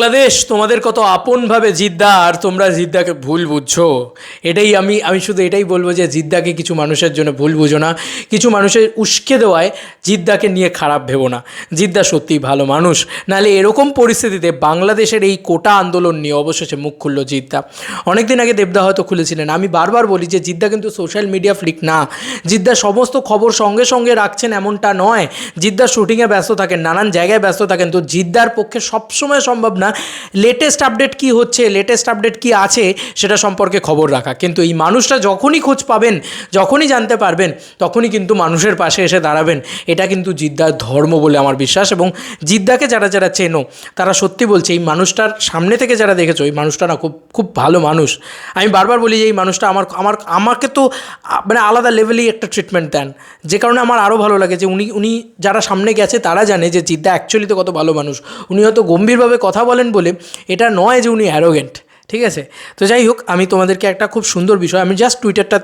বাংলাদেশ তোমাদের কত আপনভাবে জিদ্দা, আর তোমরা জিদ্দাকে ভুল বুঝছ। এটাই আমি আমি শুধু এটাই বলব যে জিদ্দাকে কিছু মানুষের জন্য ভুল বুঝো না। কিছু মানুষের উস্কে দেওয়ায় জিদ্দাকে নিয়ে খারাপ ভেবো না। জিদ্দা সত্যিই ভালো মানুষ। নাহলে এরকম পরিস্থিতিতে বাংলাদেশের এই কোটা আন্দোলন নিয়ে অবশেষে মুখ খুলল জিদ্দা। অনেকদিন আগে দেবদা হয়তো খুলেছিলেন। আমি বারবার বলি যে জিদ্দা কিন্তু সোশ্যাল মিডিয়া ফ্লিক না। জিদ্দা সমস্ত খবর সঙ্গে সঙ্গে রাখছেন এমনটা নয়। জিদ্দা শুটিংয়ে ব্যস্ত থাকেন, নানান জায়গায় ব্যস্ত থাকেন। তো জিদ্দার পক্ষে সবসময় সম্ভব না লেটেস্ট আপডেট কি হচ্ছে লেটেস্ট আপডেট কি আছে সেটা সম্পর্কে খবর রাখা। কিন্তু এই মানুষটা যখনই খোঁজ পাবেন, যখনই জানতে পারবেন, তখনই কিন্তু মানুষের পাশে এসে দাঁড়াবেন। এটা কিন্তু জিদ্দার ধর্ম বলে আমার বিশ্বাস এবং জিদ্দাকে যারা যারা চেনো, তারা সত্যি বলছে এই মানুষটার সামনে থেকে যারা দেখেছ, এই মানুষটা না খুব খুব ভালো মানুষ। আমি বারবার বলি যে এই মানুষটা আমার আমার, আমাকে তো মানে আলাদা লেভেলেই একটা ট্রিটমেন্ট দেন। যে কারণে আমার আরও ভালো লাগে যে উনি উনি যারা সামনে গেছে, তারা জানে যে জিদ্দা অ্যাকচুয়ালি তো কত ভালো মানুষ। উনি হয়তো গম্ভীরভাবে কথা বলেন বলে, এটা নয় যে উনি অ্যারোগেন্ট ঠিক আছে? তো যাই হোক, আমি তোমাদেরকে একটা খুব সুন্দর বিষয়, আমি জাস্ট টুইটারটা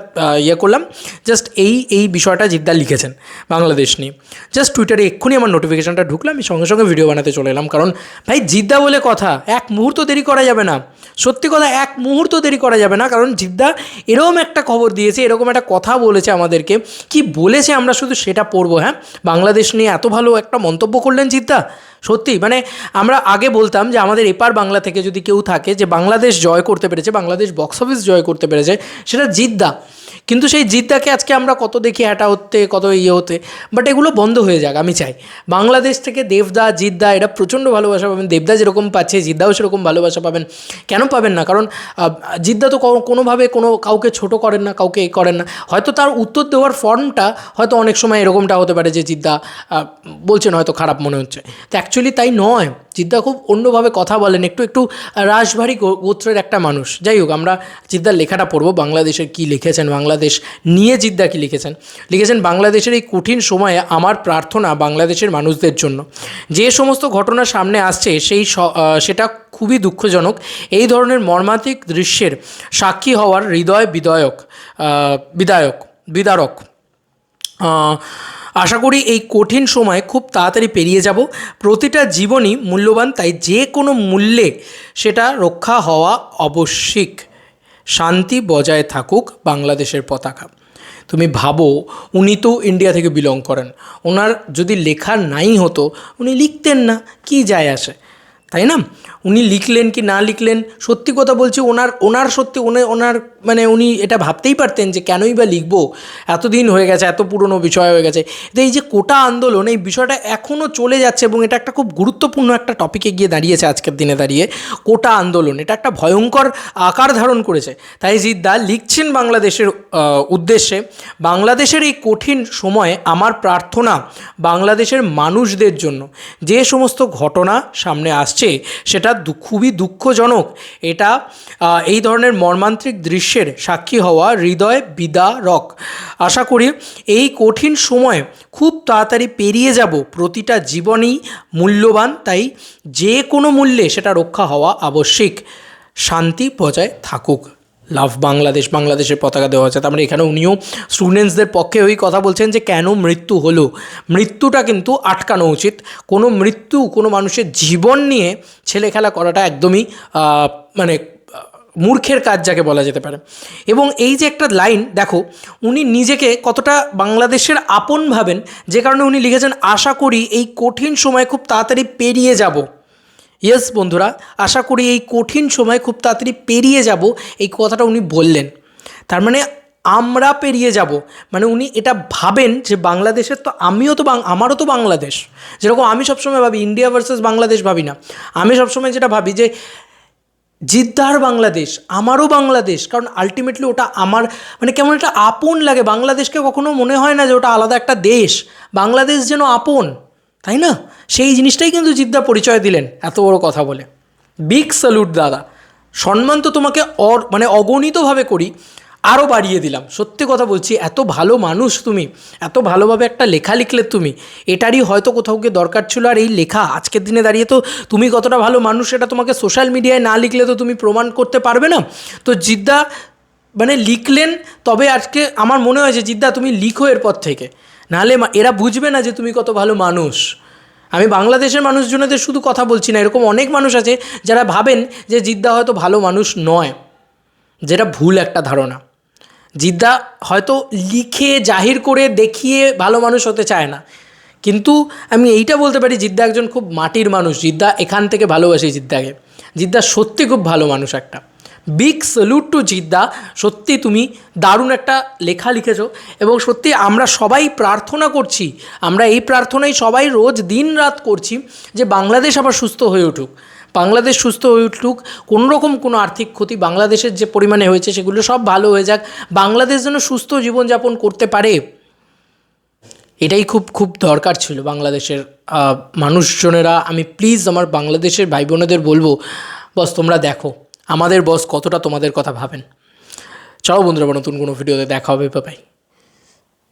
ইয়ে করলাম জাস্ট এই এই বিষয়টা জিদ্দা লিখেছেন বাংলাদেশ নিয়ে। জাস্ট টুইটারে এক্ষুনি আমার নোটিফিকেশানটা ঢুকলাম আমি সঙ্গে সঙ্গে ভিডিও বানাতে চলে এলাম, কারণ ভাই, জিদ্দা বলে কথা, এক মুহূর্ত দেরি করা যাবে না। সত্যি কথা, এক মুহূর্ত দেরি করা যাবে না, কারণ জিদ্দা এরকম একটা খবর দিয়েছে, এরকম একটা কথা বলেছে আমাদেরকে, কি বলেছে আমরা শুধু সেটা পড়ব হ্যাঁ? বাংলাদেশ নিয়ে এত ভালো একটা মন্তব্য করলেন জিদ্দা? সত্যি মানে আমরা আগে বলতাম যে আমাদের এপার বাংলা থেকে যদি কেউ থাকে যে বাংলাদেশ জয় করতে পেরেছে, বাংলাদেশ বক্স অফিস জয় করতে পেরেছে, সেটা জিদ্দা। কিন্তু সেই জিদ্দাকে আজকে আমরা কত দেখি হ্যাটা হতে, কত ইয়ে হতে বাট এগুলো বন্ধ হয়ে যাক, আমি চাই। বাংলাদেশ থেকে দেবদা, জিদ্দা, এরা প্রচণ্ড ভালোবাসা পাবেন, দেবদা যেরকম পাচ্ছে, জিদ্দাও সেরকম ভালোবাসা পাবেন, কেন পাবেন না? কারণ জিদ্দা তো কোনোভাবে কোনো কাউকে ছোট করেন না, কাউকে এ করেন না। হয়তো তার উত্তর দেওয়ার ফর্মটা হয়তো অনেক সময় এরকমটা হতে পারে যে জিদ্দা বলছেন হয়তো খারাপ মনে হচ্ছে। তো অ্যাকচুয়ালি তাই নয়। জিদ্দা খুব অন্যভাবে কথা বলেন। একটু একটু রাশভারী গোত্রের একটা মানুষ। যাই হোক, আমরা জিদ্দার লেখাটা পড়ব। বাংলাদেশের কি লিখেছেন? বাংলাদেশ নিয়ে জিদ্দা কি লিখেছেন? লিখেছেন, বাংলাদেশের এই কঠিন সময়ে আমার প্রার্থনা বাংলাদেশের মানুষদের জন্য। যে সমস্ত ঘটনা সামনে আসছে, সেই সেটা খুবই দুঃখজনক। এই ধরনের মর্মান্তিক দৃশ্যের সাক্ষী হওয়ার হৃদয় বিদায়ক বিদায়ক, বিদারক। আশা করি এই কঠিন সময় খুব তাড়াতাড়ি পেরিয়ে যাব। প্রতিটা জীবনই মূল্যবান, তাই যে কোনো মূল্যে সেটা রক্ষা হওয়া আবশ্যিক। শান্তি বজায় থাকুক বাংলাদেশের পতাকা। তুমি ভাবো, উনি তো ইন্ডিয়া থেকে বিলং করেন। ওনার যদি লেখা নাই হতো, উনি লিখতেন না, কি যায় আসে? তাই না? উনি লিখলেন কি না লিখলেন? সত্যি কথা বলছি, ওনার ওনার সত্যি ওনে ওনার মানে উনি এটা ভাবতেই পারতেন যে কেনই বা লিখব? এতদিন হয়ে গেছে, এত পুরনো বিষয় হয়ে গেছে। তো এই যে কোটা আন্দোলন, এই বিষয়টা এখনও চলে যাচ্ছে এবং এটা একটা খুব গুরুত্বপূর্ণ একটা টপিকে গিয়ে দাঁড়িয়েছে আজকের দিনে দাঁড়িয়ে, কোটা আন্দোলন। এটা একটা ভয়ঙ্কর আকার ধারণ করেছে। তাই জিদ্দা লিখছেন বাংলাদেশের উদ্দেশ্যে, বাংলাদেশের এই কঠিন সময়ে আমার প্রার্থনা বাংলাদেশের মানুষদের জন্য। যে সমস্ত ঘটনা সামনে আসছে সেটা দু- খুবই দুঃখজনক। এটা এই ধরনের মর্মান্তিক দৃশ্যের সাক্ষী হওয়া হৃদয় বিদারক। আশা করি এই কঠিন সময় খুব তাড়াতাড়ি পেরিয়ে যাব। প্রতিটা জীবনই মূল্যবান, তাই যে কোনো মূল্যে সেটা রক্ষা হওয়া আবশ্যিক। শান্তি বজায় থাকুক। লাভ বাংলাদেশ, বাংলাদেশের পতাকা দেওয়া হচ্ছে তার মানে এখানে উনিও স্টুডেন্টসদের পক্ষে ওই কথা বলছেন যে, কেন মৃত্যু হলো? মৃত্যুটা কিন্তু আটকানো উচিত। কোনো মৃত্যু, কোনো মানুষের জীবন নিয়ে ছেলে খেলা করাটা একদমই মানে মূর্খের কাজ যাকে বলা যেতে পারে। এবং এই যে একটা লাইন দেখো, উনি নিজেকে কতটা বাংলাদেশের আপন ভাবেন, যে কারণে উনি লিখেছেন, আশা করি এই কঠিন সময় খুব তাড়াতাড়ি পেরিয়ে যাব। ইয়েস বন্ধুরা, আশা করি এই কঠিন সময় খুব তাড়াতাড়ি পেরিয়ে যাব। এই কথাটা উনি বললেন। তার মানে আমরা পেরিয়ে যাব। মানে উনি এটা ভাবেন যে বাংলাদেশের তো আমিও তো আমারও তো বাংলাদেশ। যেরকম আমি সবসময় ভাবি ইন্ডিয়া ভার্সেস বাংলাদেশ ভাবি না। আমি সবসময় যেটা ভাবি যে জিদ্দার বাংলাদেশ, আমারও বাংলাদেশ। কারণ আলটিমেটলি ওটা আমার মানে কেমন একটা আপন লাগে। বাংলাদেশকে কখনো মনে হয় না যে ওটা আলাদা একটা দেশ। বাংলাদেশ যেন আপন। তাই না? সেই জিনিসটাই কিন্তু জিদ্দা পরিচয় দিলেন, এত বড় কথা বলে। বিগ স্যালুট দাদা। সম্মান তো তোমাকে অর মানে অগণিতভাবে করি, আরও বাড়িয়ে দিলাম। সত্যি কথা বলছি, এত ভালো মানুষ তুমি, এত ভালোভাবে একটা লেখা লিখলে তুমি, এটারই হয়তো কোথাও গিয়ে দরকার ছিল। আর এই লেখা আজকের দিনে দাঁড়িয়ে তো তুমি কতটা ভালো মানুষ এটা তোমাকে সোশ্যাল মিডিয়ায় না লিখলে তো তুমি প্রমাণ করতে পারবে না। তো জিদ্দা মানে লিখলেন, তবে আজকে আমার মনে হয় যে জিদ্দা, তুমি লিখো এরপর থেকে। নাহলে এরা বুঝবে না যে তুমি কত ভালো মানুষ। আমি বাংলাদেশের মানুষজনেদের শুধু কথা বলছি না, এরকম অনেক মানুষ আছে যারা ভাবেন যে জিদ্দা হয়তো ভালো মানুষ নয়, যেটা ভুল একটা ধারণা। জিদ্দা হয়তো লিখে, জাহির করে দেখিয়ে ভালো মানুষ হতে চায় না। কিন্তু আমি এইটা বলতে পারি, জিদ্দা একজন খুব মাটির মানুষ। জিদ্দা এখান থেকে ভালোবাসি জিদ্দাকে। জিদ্দা সত্যি খুব ভালো মানুষ একটা। বিগ স্যালুট টু জিদ্দা। সত্যি তুমি দারুণ একটা লেখা লিখেছো এবং সত্যি আমরা সবাই প্রার্থনা করছি, আমরা এই প্রার্থনাই সবাই রোজ দিন রাত করছি যে বাংলাদেশ আবার সুস্থ হয়ে উঠুক। বাংলাদেশ সুস্থ হয়ে উঠুক, কোনো রকম কোনো আর্থিক ক্ষতি, বাংলাদেশের যে পরিমাণে হয়েছে সেগুলো সব ভালো হয়ে যাক, বাংলাদেশ যেন সুস্থ জীবনযাপন করতে পারে। এটাই খুব খুব দরকার ছিল বাংলাদেশের মানুষজনেরা। আমি প্লিজ আমার বাংলাদেশের ভাই বোনেদের বলব, বস তোমরা দেখো। আমাদের বস কতটা তোমাদের কথা ভাবেন। চলো বন্ধুরা নতুন কোনো ভিডিওতে দেখা হবে বাই